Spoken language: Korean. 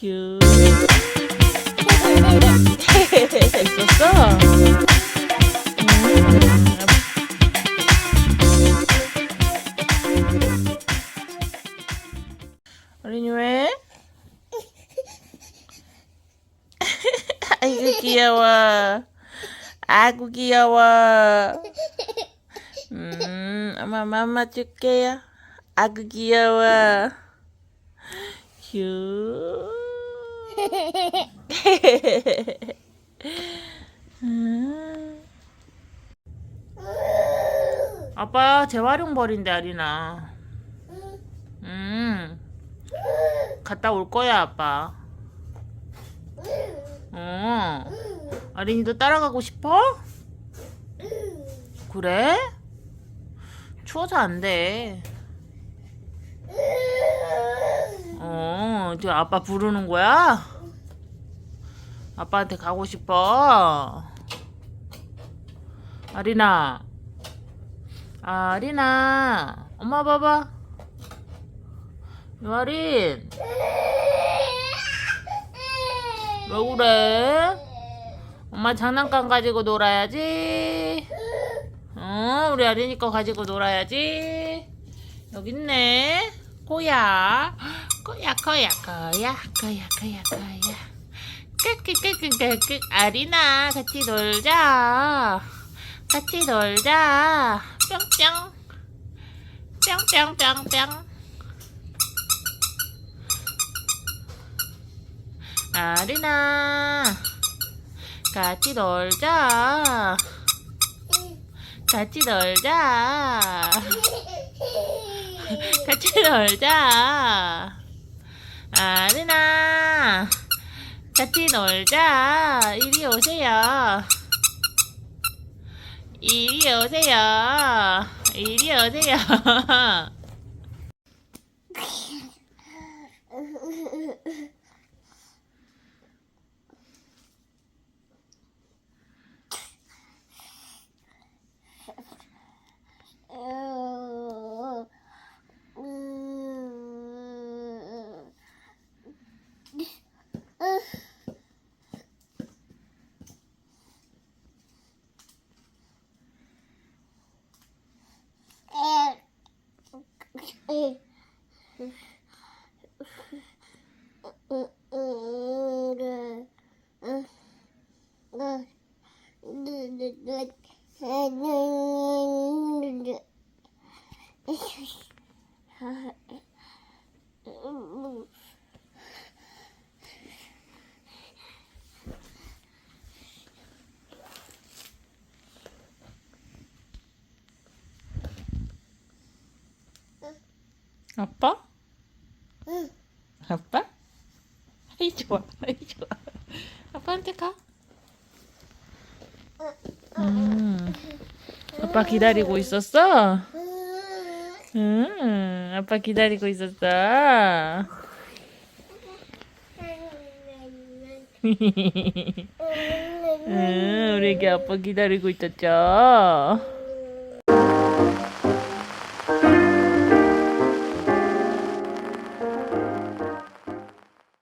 휴. 있었어? 아이고 귀여워. 아구 귀여워. 음, 엄마 맘마 줄게요. 아구 귀여워. 휴. 음. 아빠 재활용 버린대 아리나. 음. 갔다 올 거야 아빠. 어. 아린이도 따라가고 싶어? 그래? 추워서 안 돼. 어, 이제 아빠 부르는 거야? 아빠한테 가고 싶어? 아리나. 아리나. 엄마 봐봐. 아린. 왜 그래? 엄마 장난감 가지고 놀아야지. 어, 우리 아린이 거 가지고 놀아야지. 여기 있네. 꼬야. 꼬야, 꼬야, 꼬야, 꼬야, 꼬야, 꼬야. 끄끄끄끄끄끄. 아리나, 같이 놀자. 같이 놀자. 뿅뿅. 뿅뿅뿅뿅. 아리나. 같이 놀자. 같이 놀자. 같이 놀자. 아리나. 같이 놀자. 이리 오세요. 이리 오세요. 이리 오세요. Ha 아빠? 아빠? 아이 좋아, 아이 좋아. 아빠한테 가. 음, 아빠 기다리고 있었어? 음, 아빠 기다리고 있었어. 음, 우리 애기 아빠 기다리고 있었죠.